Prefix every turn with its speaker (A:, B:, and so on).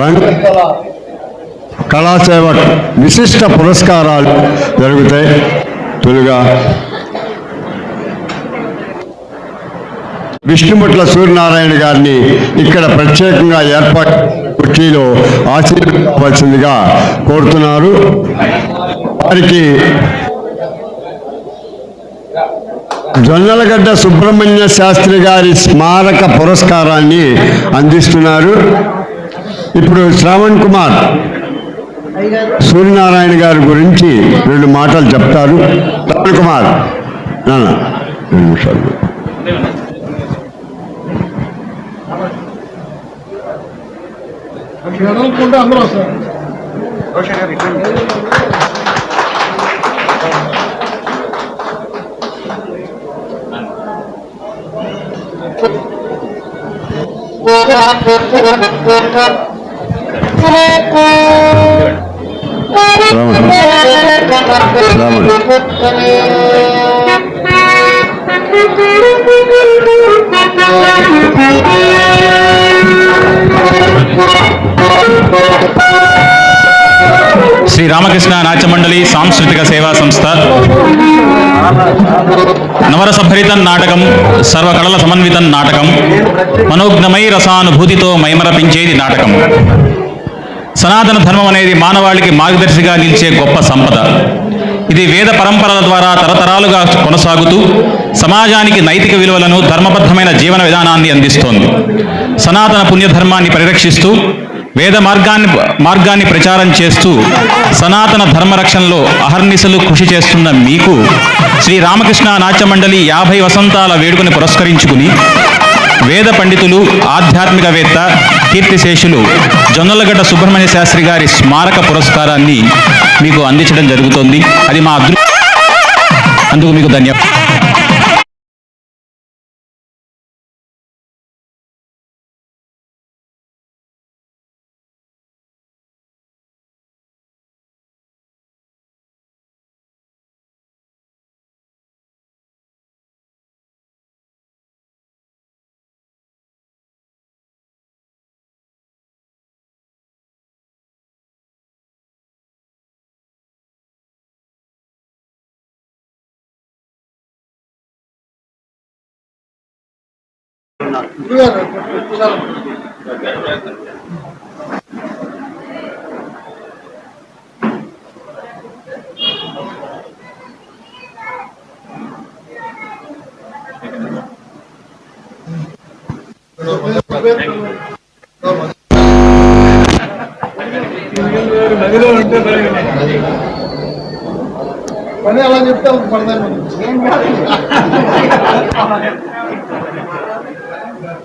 A: రంగ కళాసేవ విశిష్ట పురస్కారాలు జరుగుతాయి తొలుగా విష్ణుముట్ల సూర్యనారాయణ గారిని ఇక్కడ ప్రత్యేకంగా ఏర్పాటు కుర్చీలో ఆశీర్వదించవలసిందిగా కోరుతున్నారు. వారికి జొన్నలగడ్డ సుబ్రహ్మణ్య శాస్త్రి గారి స్మారక పురస్కారాన్ని అందిస్తున్నారు. ఇప్పుడు శ్రావణ్ కుమార్ సూర్యనారాయణ గారి గురించి రెండు మాటలు చెప్తారు శ్రావణ్ కుమార్ రెండు నిమిషాలు Thank you.
B: శ్రీ రామకృష్ణ నాట్యమండలి సాంస్కృతిక సేవా సంస్థ. నవరసభరితం నాటకం సర్వకళల సమన్వితం నాటకం మనోజ్ఞమై రసానుభూతితో మైమరపించేది నాటకం. సనాతన ధర్మం అనేది మానవాళికి మార్గదర్శిగా నిలిచే గొప్ప సంపద. ఇది వేద పరంపరల ద్వారా తరతరాలుగా కొనసాగుతూ సమాజానికి నైతిక విలువలను ధర్మబద్ధమైన జీవన విధానాన్ని అందిస్తోంది. సనాతన పుణ్యధర్మాన్ని పరిరక్షిస్తూ వేద మార్గాన్ని మార్గాన్ని ప్రచారం చేస్తూ సనాతన ధర్మరక్షణలో అహర్నిశలు కృషి చేస్తున్న మీకు శ్రీ రామకృష్ణ నాట్య మండలి యాభై వసంతాల వేడుకని పురస్కరించుకుని వేద పండితులు ఆధ్యాత్మికవేత్త కీర్తిశేషులు జొన్నలగడ్డ సుబ్రహ్మణ్య శాస్త్రి గారి స్మారక పురస్కారాన్ని మీకు అందించడం జరుగుతోంది. అది మా అదృ అందుకు మీకు ధన్యవాదాలు.
C: పని అలా చెప్తే వాళ్ళకి పడతాను